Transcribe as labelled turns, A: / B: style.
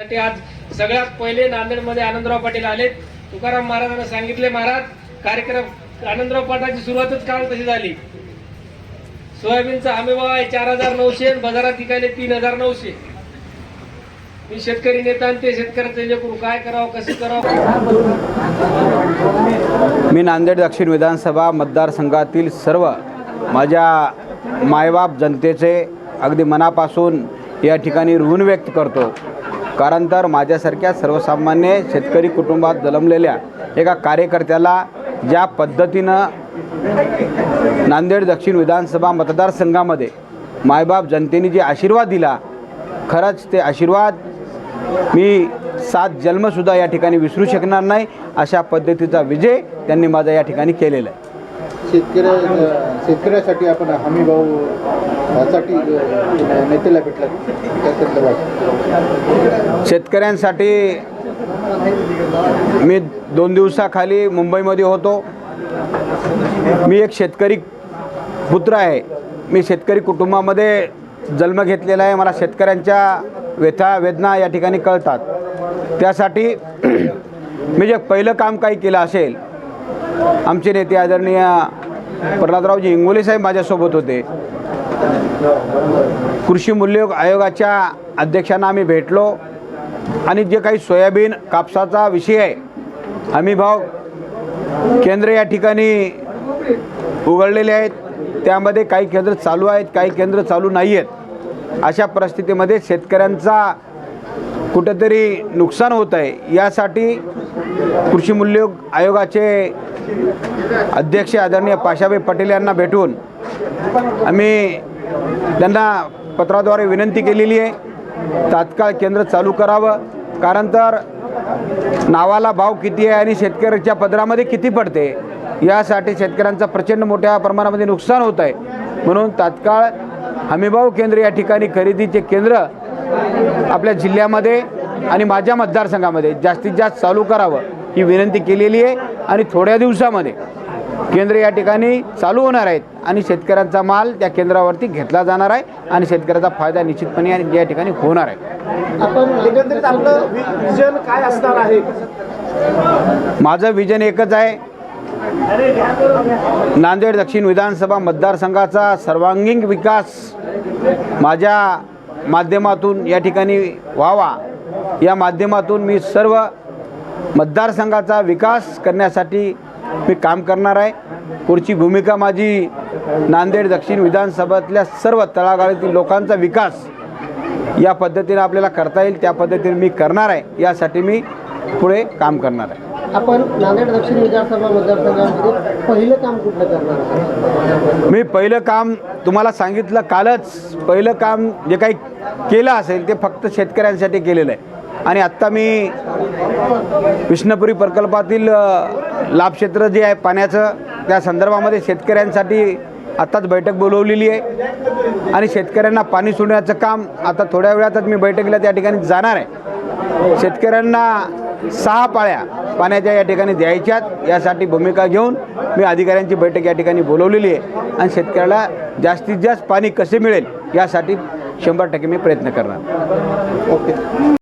A: साठी आज सगळ्यात पहिले नांदेडमध्ये आनंदराव पाटील आले तुकाराम महाराजांना सांगितले महाराज कार्यक्रम आनंदराव पाटलाची सुरुवातच काल तशी झाली. सोयाबीनचा हमी भाव आहे चार हजार नऊशे बाजारात विकायले तीन हजार नऊशे. मी शेतकरी नेता आणि ते शेतकऱ्याचं लेकरू काय करावं कसं करावं?
B: मी नांदेड दक्षिण विधानसभा मतदारसंघातील सर्व माझ्या मायबाप जनतेचे अगदी मनापासून या ठिकाणी ऋण व्यक्त करतो. कारण तर माझ्यासारख्या सर्वसामान्य शेतकरी कुटुंबात जन्मलेल्या एका कार्यकर्त्याला ज्या पद्धतीनं नांदेड दक्षिण विधानसभा मतदारसंघामध्ये मायबाप जनतेने जे आशीर्वाद दिला खरंच ते आशीर्वाद मी सात जन्मसुद्धा या ठिकाणी विसरू शकणार नाही अशा पद्धतीचा विजय त्यांनी माझा या ठिकाणी केलेला आहे.
C: शेतकऱ्या शेतकऱ्यासाठी आपण हमी भाऊ साठी नेत्याला भेटला.
B: शेतकऱ्यांसाठी मी दोन दिवसाखाली मुंबईमध्ये होतो. मी एक शेतकरी पुत्र आहे. मी शेतकरी कुटुंबामध्ये जन्म घेतलेला आहे. मला शेतकऱ्यांच्या व्यथा वेदना या ठिकाणी कळतात. त्यासाठी मी जे पहिलं काम काही केलं असेल आमचे नेते आदरणीय प्रल्हादरावजी इंगोले साहेब माझ्यासोबत होते. कृषी मूल्य आयोगाच्या अध्यक्षांना आम्ही भेटलो. आणि जे काही सोयाबीन कापसाचा विषय आहे हमी भाव केंद्र या ठिकाणी उघडलेले आहेत. त्यामध्ये काही केंद्र चालू आहेत काही केंद्र चालू नाही आहेत अशा परिस्थितीमध्ये शेतकऱ्यांचा कुठंतरी नुकसान होत आहे. यासाठी कृषी मूल्य आयोगाचे अध्यक्ष आदरणीय पाशाभाई पटेल यांना भेटून आम्ही त्यांना पत्राद्वारे विनंती केलेली आहे. तात्काळ केंद्र चालू करावं. कारण तर नावाला भाव किती आहे आणि शेतकऱ्याच्या पदरामध्ये किती पडते यासाठी शेतकऱ्यांचं प्रचंड मोठ्या प्रमाणामध्ये नुकसान होत आहे. म्हणून तात्काळ हमीभाव केंद्र या ठिकाणी खरेदीचे केंद्र आपल्या जिल्ह्यामध्ये आणि माझ्या मतदारसंघामध्ये जास्तीत जास्त चालू करावं. ही विनंती केलेली आहे आणि थोड्या दिवसामध्ये केंद्र या ठिकाणी चालू होणार आहेत आणि शेतकऱ्यांचा माल त्या केंद्रावरती घेतला जाणार आहे आणि शेतकऱ्याचा फायदा निश्चितपणे या- या ठिकाणी होणार आहे.
C: आपण एकंदरीत आपलं विजन काय असणार आहे?
B: माझं विजन एकच आहे. नांदेड दक्षिण विधानसभा मतदारसंघाचा सर्वांगीण विकास माझ्या माध्यमातून या ठिकाणी व्हावा. या माध्यमातून मी सर्व मतदारसंघाचा विकास करण्यासाठी मी काम करणार आहे. पुढची भूमिका माझी नांदेड दक्षिण विधानसभातल्या सर्व तळागाळातील लोकांचा विकास या पद्धतीने आपल्याला करता येईल त्या पद्धतीने मी करणार आहे. यासाठी मी पुढे काम करणार आहे.
C: आपण नांदेड दक्षिण विधानसभा मतदारसंघामध्ये पहिलं काम कुठलं करणार?
B: मी पहिलं काम तुम्हाला सांगितलं कालच. पहिलं काम जे काही केलं असेल ते फक्त शेतकऱ्यांसाठी केलेलं आहे. आणि आत्ता मी विष्णुपुरी प्रकल्पातील लाभक्षेत्र जे आहे पाण्याचं त्या संदर्भामध्ये शेतकऱ्यांसाठी आत्ताच बैठक बोलवलेली आहे. आणि शेतकऱ्यांना पाणी सोडण्याचं काम आता थोड्या वेळातच मी बैठकीला त्या ठिकाणी जाणार आहे. शेतकऱ्यांना सहा पाळ्या पाण्याच्या या ठिकाणी द्यायच्यात यासाठी भूमिका घेऊन मी अधिकाऱ्यांची बैठक या ठिकाणी बोलवलेली आहे. आणि शेतकऱ्याला जास्तीत जास्त पाणी कसे मिळेल यासाठी शंभर टक्के मी प्रयत्न करणार.
C: ओके.